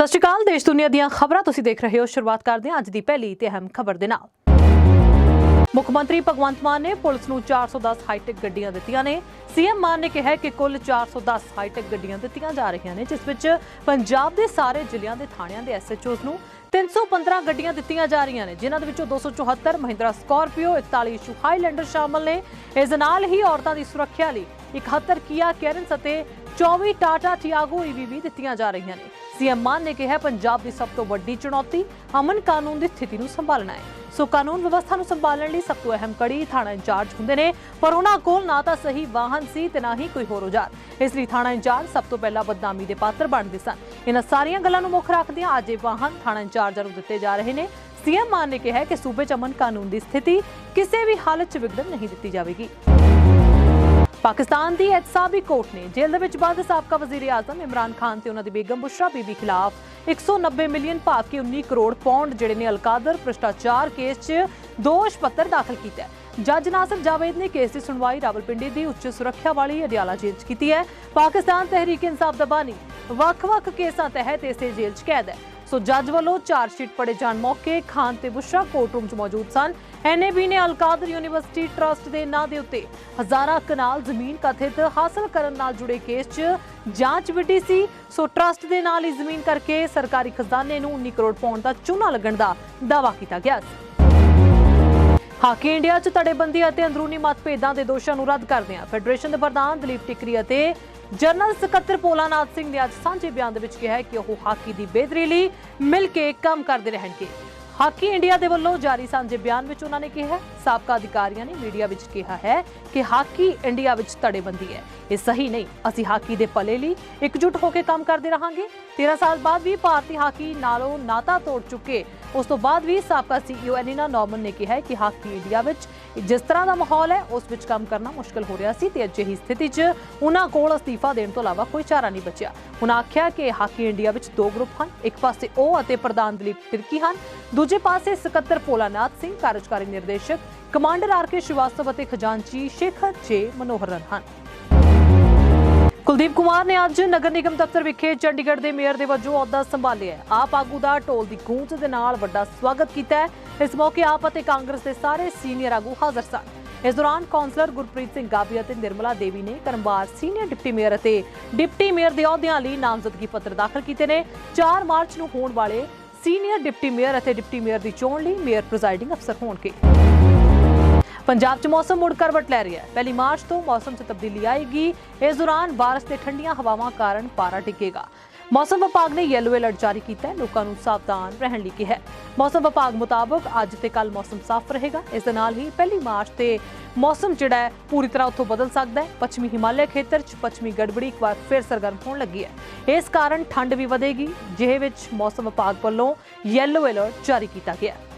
ਸਤਿ ਸ਼੍ਰੀ ਅਕਾਲ, ਦੇਸ਼ ਦੁਨੀਆ ਦੀਆਂ ਖਬਰਾਂ ਤੁਸੀਂ ਦੇਖ ਰਹੇ ਹੋ, ਸ਼ੁਰੂਆਤ ਕਰਦੇ ਹਾਂ ਅੱਜ ਦੀ ਪਹਿਲੀ ਤੇ ਅਹਿਮ ਖਬਰ ਦੇ ਨਾਲ। ਮੁੱਖ ਮੰਤਰੀ ਭਗਵੰਤ ਮਾਨ ਨੇ ਪੁਲਿਸ ਨੂੰ 410 ਹਾਈਟੈਕ ਗੱਡੀਆਂ ਦਿੱਤੀਆਂ ਨੇ। ਸੀਐਮ ਮਾਨ ਨੇ ਕਿਹਾ ਕਿ ਕੁੱਲ 410 ਹਾਈਟੈਕ ਗੱਡੀਆਂ ਦਿੱਤੀਆਂ ਜਾ ਰਹੀਆਂ ਨੇ, ਜਿਸ ਵਿੱਚ ਪੰਜਾਬ ਦੇ ਸਾਰੇ ਜ਼ਿਲ੍ਹਿਆਂ ਦੇ ਥਾਣਿਆਂ ਦੇ ਐਸਐਚਓਜ਼ ਨੂੰ 315 ਗੱਡੀਆਂ ਦਿੱਤੀਆਂ ਜਾ ਰਹੀਆਂ ਨੇ, ਜਿਨ੍ਹਾਂ ਦੇ ਵਿੱਚੋਂ 274 ਮਹਿੰਦਰਾ ਸਕਾਰਪੀਓ 41 ਇਸ਼ੂ ਹਾਈਲੈਂਡਰ ਸ਼ਾਮਲ ਨੇ। ਇਸ ਨਾਲ ਹੀ ਔਰਤਾਂ ਦੀ ਸੁਰੱਖਿਆ ਲਈ 71 ਕੀਆ ਕੈਰਨਸ ਅਤੇ 24 ਟਾਟਾ ਟਿਆਗੋ ਈਵੀ ਵੀ ਦਿੱਤੀਆਂ ਜਾ ਰਹੀਆਂ ਨੇ। ਸੀਐਮ ਮਾਨ ਨੇ ਕਿਹਾ, ਪੰਜਾਬ ਦੀ ਸਭ ਤੋਂ ਵੱਡੀ ਚੁਣੌਤੀ ਅਮਨ ਕਾਨੂੰਨ ਦੀ ਸਥਿਤੀ ਨੂੰ ਸੰਭਾਲਣਾ ਹੈ। ਸੋ ਕਾਨੂੰਨ ਵਿਵਸਥਾ ਨੂੰ ਸੰਭਾਲਣ ਲਈ ਸਭ ਤੋਂ ਅਹਿਮ ਕੜੀ ਥਾਣਾ ਇੰਚਾਰਜ ਹੁੰਦੇ ਨੇ, ਪਰ ਉਹਨਾਂ ਕੋਲ ਨਾ ਤਾਂ ਸਹੀ ਵਾਹਨ ਸੀ ਤੇ ਨਾ ਹੀ ਕੋਈ ਹੋਰ ਔਜ਼ਾਰ। ਇਸ ਲਈ ਥਾਣਾ ਇੰਚਾਰਜ ਸਭ ਤੋਂ ਪਹਿਲਾਂ ਬਦਨਾਮੀ ਦੇ ਪਾਤਰ ਬਣਦੇ ਸਨ। ਇਹਨਾਂ ਸਾਰੀਆਂ ਗੱਲਾਂ ਨੂੰ ਮੁੱਖ ਰੱਖਦਿਆਂ ਅੱਜ ਇਹ ਵਾਹਨ ਥਾਣਾ ਇੰਚਾਰਜਾਂ ਨੂੰ ਦਿੱਤੇ ਜਾ ਰਹੇ ਨੇ। ਸੀਐਮ ਮਾਨ ਨੇ ਕਿਹਾ ਕਿ ਸੂਬੇ 'ਚ ਅਮਨ ਕਾਨੂੰਨ ਦੀ ਸਥਿਤੀ ਕਿਸੇ ਵੀ ਹਾਲਤ 'ਚ ਵਿਗੜਨ ਨਹੀਂ ਦਿੱਤੀ ਜਾਵੇਗੀ। ਪਾਕਿਸਤਾਨ ਦੀ ਐਤਸਾਬੀ ਕੋਰਟ ਨੇ ਜੇਲ੍ਹ ਦੇ ਵਿੱਚ ਬੰਦ ਸਾਬਕਾ ਵਜ਼ੀਰ ਆਜ਼ਮ ਇਮਰਾਨ ਖਾਨ ਤੇ ਉਹਨਾਂ ਦੀ ਬੇਗਮ ਬੁਸ਼ਰਾ ਬੀਬੀ ਖਿਲਾਫ 190 ਮਿਲੀਅਨ ਭਾਗ ਕੇ 19 ਕਰੋੜ ਪੌਂਡ ਜਿਹੜੇ ਨੇ ਅਲਕਾਦਰ ਭ੍ਰਿਸ਼ਟਾਚਾਰ ਕੇਸ 'ਚ ਦੋਸ਼ ਪੱਤਰ ਦਾਖਲ ਕੀਤਾ ਹੈ। ਜੱਜ ਨਾਸਰ ਜਾਵੇਦ ਨੇ ਕੇਸ ਦੀ ਸੁਣਵਾਈ ਰਾਵਲਪਿੰਡੀ ਦੀ ਉੱਚ ਸੁਰੱਖਿਆ ਵਾਲੀ ਅਡਿਆਲਾ ਜੇਲ੍ਹ 'ਚ ਕੀਤੀ ਹੈ। ਪਾਕਿਸਤਾਨ ਤਹਿਰੀਕ ਇਨਸਾਫ ਦਾ ਬਾਨੀ ਵੱਖ-ਵੱਖ ਕੇਸਾਂ ਤਹਿਤ ਇਸੇ ਜੇਲ੍ਹ 'ਚ ਕੈਦ ਹੈ। ਸੋ ਜੱਜ ਵੱਲੋਂ ਚਾਰਜ ਸ਼ੀਟ ਪੜੇ ਜਾਣ ਮੌਕੇ ਖਾਨ ਤੇ ਬੁਸ਼ਰਾ ਕੋਰਟਰੂਮ 'ਚ ਮੌਜੂਦ ਸਨ। ਐਨਏਬੀ ਨੇ ਅਲਕਾਦਰ ਯੂਨੀਵਰਸਿਟੀ ਟਰਸਟ ਦੇ ਨਾਂ ਦੇ ਉੱਤੇ ਹਜ਼ਾਰਾਂ ਕਨਾਲ ਜ਼ਮੀਨ ਕਥਿਤ ਹਾਸਲ ਕਰਨ ਨਾਲ ਜੁੜੇ ਕੇਸ 'ਚ ਜਾਂਚ ਵਿੱਢੀ ਸੀ। ਸੋ ਟਰਸਟ ਦੇ ਨਾਲ ਹੀ ਜ਼ਮੀਨ ਕਰਕੇ ਸਰਕਾਰੀ ਖਜ਼ਾਨੇ ਨੂੰ 19 ਕਰੋੜ ਪਾਉਂਡ ਦਾ ਚੂਨਾ ਲੱਗਣ ਦਾ ਦਾਅਵਾ ਕੀਤਾ ਗਿਆ ਸੀ। ਹਾਕੀ ਇੰਡੀਆ 'ਚ ਤੜੇਬੰਦੀ ਅਤੇ ਅੰਦਰੂਨੀ ਮਤਭੇਦਾਂ ਦੇ ਦੋਸ਼ਾਂ ਨੂੰ ਰੱਦ ਕਰਦਿਆਂ ਫੈਡਰੇਸ਼ਨ ਦੇ ਪ੍ਰਧਾਨ ਦਲੀਪ ਟਿਕਰੀ ਅਤੇ ਜਨਰਲ ਸਕੱਤਰ ਪੋਲਾਨਾਥ ਸਿੰਘ ਨੇ ਅੱਜ ਸਾਂਝੇ ਬਿਆਨ ਦੇ ਵਿੱਚ ਕਿਹਾ ਕਿ ਉਹ ਹਾਕੀ ਦੀ ਬਿਹਤਰੀ ਲਈ ਮਿਲ ਕੇ ਕੰਮ ਕਰਦੇ ਰਹਿਣਗੇ। ਹਾਕੀ ਇੰਡੀਆ ਦੇ ਵੱਲੋਂ ਜਾਰੀ ਸਾਂਝੇ ਬਿਆਨ ਵਿੱਚ ਉਹਨਾਂ ਨੇ ਕਿਹਾ ਸਾਬਕਾ ਅਧਿਕਾਰੀਆਂ ਨੇ ਮੀਡੀਆ ਵਿੱਚ ਕਿਹਾ ਹੈ ਕਿ ਹਾਕੀ ਇੰਡੀਆ ਵਿੱਚ ਤੜੇਬੰਦੀ ਹੈ। ਇਹ ਸਹੀ ਨਹੀਂ, ਅਸੀਂ ਹਾਕੀ ਦੇ ਭਲੇ ਲਈ ਇਕਜੁੱਟ ਹੋ ਕੇ ਕੰਮ ਕਰਦੇ ਰਹਾਂਗੇ। 13 ਸਾਲ ਬਾਅਦ ਵੀ ਭਾਰਤੀ ਹਾਕੀ ਨਾਲੋਂ ਨਾਤਾ ਤੋੜ ਚੁੱਕੇ। ਉਸ ਤੋਂ ਬਾਅਦ ਵੀ ਸਾਬਕਾ ਸੀਈਓ ਐਲੀਨਾ ਨਾਰਮਨ ਨੇ ਕਿਹਾ ਕਿ ਹਾਕੀ ਇੰਡੀਆ ਵਿੱਚ ਜਿਸ ਤਰ੍ਹਾਂ ਦਾ ਮਾਹੌਲ ਹੈ, ਉਸ ਵਿੱਚ ਕੰਮ ਕਰਨਾ ਮੁਸ਼ਕਲ ਹੋ ਰਿਹਾ ਸੀ ਤੇ ਅਜਿਹੀ ਸਥਿਤੀ 'ਚ ਉਹਨਾਂ ਕੋਲ ਅਸਤੀਫਾ ਦੇਣ ਤੋਂ ਇਲਾਵਾ ਕੋਈ ਚਾਰਾ ਨਹੀਂ ਬਚਿਆ। ਉਹਨਾਂ ਆਖਿਆ ਕਿ ਹਾਕੀ ਇੰਡੀਆ ਵਿੱਚ ਦੋ ਗਰੁੱਪ ਹਨ, ਇੱਕ ਪਾਸੇ ਉਹ ਅਤੇ ਪ੍ਰਧਾਨ ਦਲੀਪ ਤਿਰਕੀ ਹਨ ਦੂਜੇ ਪਾਸੇ ਸਕੱਤਰ ਪੋਲਾਨਾਥ ਸਿੰਘ, ਕਾਰਜਕਾਰੀ ਨਿਰਦੇਸ਼ਕ, ਕਮਾਂਡਰ ਆਰ ਕੇ ਸ਼ਿਵਾਸਤਵ ਅਤੇ ਖਜ਼ਾਨਚੀ ਸ਼ੇਖਰ ਜੇ ਮਨੋਹਰਨ ਹਨ। ਕੁਲਦੀਪ ਕੁਮਾਰ ਨੇ ਅੱਜ ਨਗਰ ਨਿਗਮ ਦਫ਼ਤਰ ਵਿਖੇ ਚੰਡੀਗੜ੍ਹ ਦੇ ਮੇਅਰ ਦੇ ਵਜੋਂ ਅਹੁਦਾ ਸੰਭਾਲਿਆ ਆਪ ਆਗੂ ਦਾ ਢੋਲ ਦੀ ਗੂੰਜ ਦੇ ਨਾਲ ਵੱਡਾ ਸਵਾਗਤ ਕੀਤਾ ਇਸ ਮੌਕੇ ਆਪ ਅਤੇ ਕਾਂਗਰਸ ਦੇ ਸਾਰੇ ਸੀਨੀਅਰ ਆਗੂ ਹਾਜ਼ਰ ਸਨ। ਇਸ ਦੌਰਾਨ ਕੌਂਸਲਰ ਗੁਰਪ੍ਰੀਤ ਸਿੰਘ ਗਾਬੀ ਅਤੇ ਨਿਰਮਲਾ ਦੇਵੀ ਨੇ ਕਰਮਵਾਰ ਸੀਨੀਅਰ ਡਿਪਟੀ ਮੇਅਰ ਅਤੇ ਡਿਪਟੀ ਮੇਅਰ ਦੇ ਅਹੁਦਿਆਂ ਲਈ ਨਾਮਜ਼ਦਗੀ ਪੱਤਰ ਦਾਖਲ ਕੀਤੇ ਨੇ। 4 ਮਾਰਚ ਨੂੰ ਹੋਣ ਵਾਲੇ ਸੀਨੀਅਰ ਡਿਪਟੀ ਮੇਅਰ ਅਤੇ ਡਿਪਟੀ ਮੇਅਰ ਦੀ ਚੋਣ ਲਈ ਮੇਅਰ ਪ੍ਰੈਜ਼ਾਈਡਿੰਗ ਅਫਸਰ ਹੋਣਗੇ। ਪੰਜਾਬ 'ਚ ਮੌਸਮ ਮੁੜ ਕਰਵਟ ਲੈ ਰਿਹਾ ਹੈ। ਪਹਿਲੀ ਮਾਰਚ ਤੋਂ ਮੌਸਮ 'ਚ ਤਬਦੀਲੀ ਆਏਗੀ। ਇਸ ਦੌਰਾਨ ਬਾਰਿਸ਼ ਤੇ ਠੰਡੀਆਂ ਹਵਾਵਾਂ ਕਾਰਨ ਪਾਰਾ ਡਿੱਗੇਗਾ ਮੌਸਮ ਵਿਭਾਗ ਨੇ ਯੈਲੋ ਅਲਰਟ ਜਾਰੀ ਕੀਤਾ ਹੈ। ਲੋਕਾਂ ਨੂੰ ਸਾਵਧਾਨ ਰਹਿਣ ਲਈ ਕਿਹਾ ਹੈ। ਮੌਸਮ ਵਿਭਾਗ ਮੁਤਾਬਕ ਅੱਜ ਤੇ ਕੱਲ ਮੌਸਮ ਸਾਫ਼ ਰਹੇਗਾ। ਇਸ ਦੇ ਨਾਲ ਹੀ ਪਹਿਲੀ ਮਾਰਚ ਤੇ ਮੌਸਮ ਜਿਹੜਾ ਹੈ, ਪੂਰੀ ਤਰ੍ਹਾਂ ਉੱਥੋਂ ਬਦਲ ਸਕਦਾ ਹੈ। ਪੱਛਮੀ ਹਿਮਾਲਿਆ ਖੇਤਰ 'ਚ ਪੱਛਮੀ ਗੜਬੜੀ ਇੱਕ ਵਾਰ ਫਿਰ ਸਰਗਰਮ ਹੋਣ ਲੱਗੀ ਹੈ। ਇਸ ਕਾਰਨ ਠੰਡ ਵੀ ਵਧੇਗੀ। ਜਿਹੇ ਵਿੱਚ ਮੌਸਮ ਵਿਭਾਗ ਵੱਲੋਂ ਯੈਲੋ ਅਲਰਟ ਜਾਰੀ ਕੀਤਾ ਗਿਆ ਹੈ।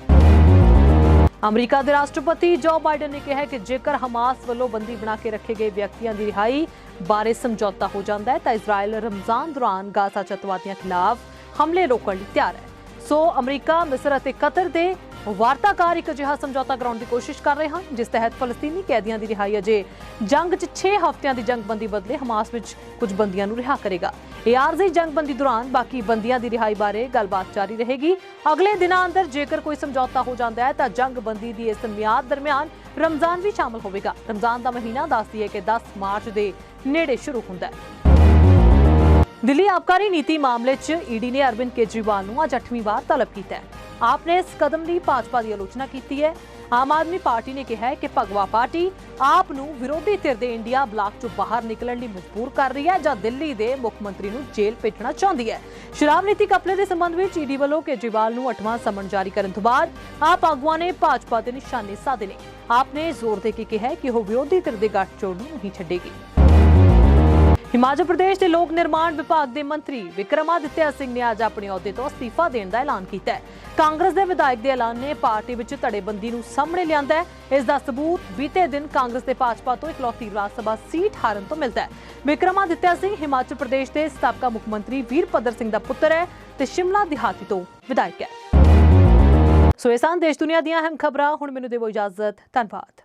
ਅਮਰੀਕਾ ਦੇ ਰਾਸ਼ਟਰਪਤੀ ਜੋ ਬਾਈਡਨ ਨੇ ਕਿਹਾ ਕਿ ਜੇਕਰ ਹਮਾਸ ਵੱਲੋਂ ਬੰਦੀ ਬਣਾ ਕੇ ਰੱਖੇ ਗਏ ਵਿਅਕਤੀਆਂ ਦੀ ਰਿਹਾਈ ਬਾਰੇ ਸਮਝੌਤਾ ਹੋ ਜਾਂਦਾ ਹੈ, ਤਾਂ ਇਜ਼ਰਾਈਲ ਰਮਜ਼ਾਨ ਦੌਰਾਨ ਗਾਜ਼ਾ 'ਚ ਅੱਤਵਾਦੀਆਂ ਖਿਲਾਫ ਹਮਲੇ ਰੋਕਣ ਲਈ ਤਿਆਰ ਹੈ। ਸੋ ਅਮਰੀਕਾ, ਮਿਸਰ ਅਤੇ ਕਤਰ ਦੇ ਵਾਰਤਾਕਾਰ ਇੱਕ ਅਜਿਹਾ ਸਮਝੌਤਾ ਕਰਾਉਣ ਦੀ ਕੋਸ਼ਿਸ਼ ਕਰ ਰਹੇ ਹਨ, ਜਿਸ ਤਹਿਤ ਫਲਸਤੀਨੀ ਕੈਦੀਆਂ ਦੀ ਰਿਹਾਈ ਅਜੇ ਜੰਗ 'ਚ 6 ਹਫ਼ਤਿਆਂ ਦੀ ਜੰਗਬੰਦੀ ਬਦਲੇ ਹਮਾਸ ਵਿੱਚ ਕੁਝ ਬੰਦੀਆਂ ਨੂੰ ਰਿਹਾ ਕਰੇਗਾ। ਇਹ ਆਰਜ਼ੀ ਜੰਗਬੰਦੀ ਦੌਰਾਨ ਬਾਕੀ ਬੰਦੀਆਂ ਦੀ ਰਿਹਾਈ ਬਾਰੇ ਗੱਲਬਾਤ ਜਾਰੀ ਰਹੇਗੀ। ਅਗਲੇ ਦਿਨਾਂ ਅੰਦਰ ਜੇਕਰ ਕੋਈ ਸਮਝੌਤਾ ਹੋ ਜਾਂਦਾ ਹੈ ਤਾਂ ਜੰਗਬੰਦੀ ਦੀ ਇਸ ਮਿਆਦ ਦਰਮਿਆਨ ਰਮਜ਼ਾਨ ਵੀ ਸ਼ਾਮਲ ਹੋਵੇਗਾ। ਰਮਜ਼ਾਨ ਦਾ ਮਹੀਨਾ ਦੱਸਦੀ ਹੈ ਕਿ 10 ਮਾਰਚ ਦੇ ਨੇੜੇ ਸ਼ੁਰੂ ਹੁੰਦਾ ਹੈ। ਦਿੱਲੀ ਆਬਕਾਰੀ ਨੀਤੀ ਮਾਮਲੇ 'ਚ ਈਡੀ ਨੇ ਅਰਵਿੰਦ ਕੇਜਰੀਵਾਲ ਨੂੰ ਅੱਜ 8ਵੀਂ ਵਾਰ ਤਲਬ ਕੀਤਾ ਹੈ। ਆਪ ਨੇ ਇਸ ਕਦਮ ਲਈ ਭਾਜਪਾ ਦੀ ਆਲੋਚਨਾ ਕੀਤੀ ਹੈ ਆਮ ਆਦਮੀ ਪਾਰਟੀ ਨੇ ਕਿਹਾ ਹੈ ਕਿ ਭਗਵਾ ਪਾਰਟੀ ਆਪ ਨੂੰ ਵਿਰੋਧੀ ਧਿਰ ਦੇ ਇੰਡੀਆ ਬਲਾਕ 'ਚੋਂ ਬਾਹਰ ਨਿਕਲਣ ਲਈ ਮਜਬੂਰ ਕਰ ਰਹੀ ਹੈ ਜਾਂ ਦਿੱਲੀ ਦੇ ਮੁੱਖ ਮੰਤਰੀ ਨੂੰ ਜੇਲ੍ਹ ਭੇਜਣਾ ਚਾਹੁੰਦੀ ਹੈ ਸ਼ਰਾਬ ਨੀਤੀ ਕਪਲੇ ਦੇ ਸੰਬੰਧ ਵਿੱਚ ਈਡੀ ਵੱਲੋਂ ਕੇਜਰੀਵਾਲ ਨੂੰ 8ਵਾਂ ਸਮਨ ਜਾਰੀ ਕਰਨ ਤੋਂ ਬਾਅਦ ਆਪ ਆਗੂਆਂ ਨੇ ਭਾਜਪਾ ਦੇ ਨਿਸ਼ਾਨੇ ਸਾਧੇ ਨੇ ਆਪ ਨੇ ਜ਼ੋਰ ਦੇ ਕੇ ਕਿਹਾ ਕਿ ਉਹ ਵਿਰੋਧੀ ਧਿਰ ਦੇ ਗੱਠਜੋੜ ਨੂੰ ਨਹੀਂ ਛੱਡੇਗੀ ਹਿਮਾਚਲ ਪ੍ਰਦੇਸ਼ ਦੇ ਲੋਕ ਨਿਰਮਾਣ ਵਿਭਾਗ ਦੇ ਮੰਤਰੀ ਵਿਕਰਮਾਦਿੱਤਿਆ ਸਿੰਘ ਨੇ ਅੱਜ ਆਪਣੇ ਅਹੁਦੇ ਤੋਂ ਅਸਤੀਫਾ ਦੇਣ ਦਾ ਐਲਾਨ ਕੀਤਾ ਹੈ। ਕਾਂਗਰਸ ਦੇ ਵਿਧਾਇਕ ਦੇ ਐਲਾਨ ਨੇ ਪਾਰਟੀ ਵਿੱਚ ਧੜੇਬੰਦੀ ਨੂੰ ਸਾਹਮਣੇ ਲਿਆਂਦਾ ਹੈ। ਇਸ ਦਾ ਸਬੂਤ ਬੀਤੇ ਦਿਨ ਕਾਂਗਰਸ ਦੇ ਭਾਜਪਾ ਤੋਂ ਇਕਲੌਤੀ ਰਾਜ ਸਭਾ ਸੀਟ ਹਾਰਨ ਤੋਂ ਮਿਲਦਾ ਹੈ। ਵਿਕਰਮਾਦਿੱਤਿਆ ਸਿੰਘ ਹਿਮਾਚਲ ਪ੍ਰਦੇਸ਼ ਦੇ ਸਾਬਕਾ ਮੁੱਖ ਮੰਤਰੀ ਵੀਰਪਦਰ ਸਿੰਘ ਦਾ ਪੁੱਤਰ ਹੈ ਤੇ ਸ਼ਿਮਲਾ ਦਿਹਾਤੀ ਤੋਂ ਵਿਧਾਇਕ ਹੈ। ਸੋ ਇਹ ਸਨ ਦੇਸ਼ ਦੁਨੀਆ ਦੀਆਂ ਅਹਿਮ ਖਬਰਾਂ। ਹੁਣ ਮੈਨੂੰ ਦੇਵੋ ਇਜਾਜ਼ਤ। ਧੰਨਵਾਦ।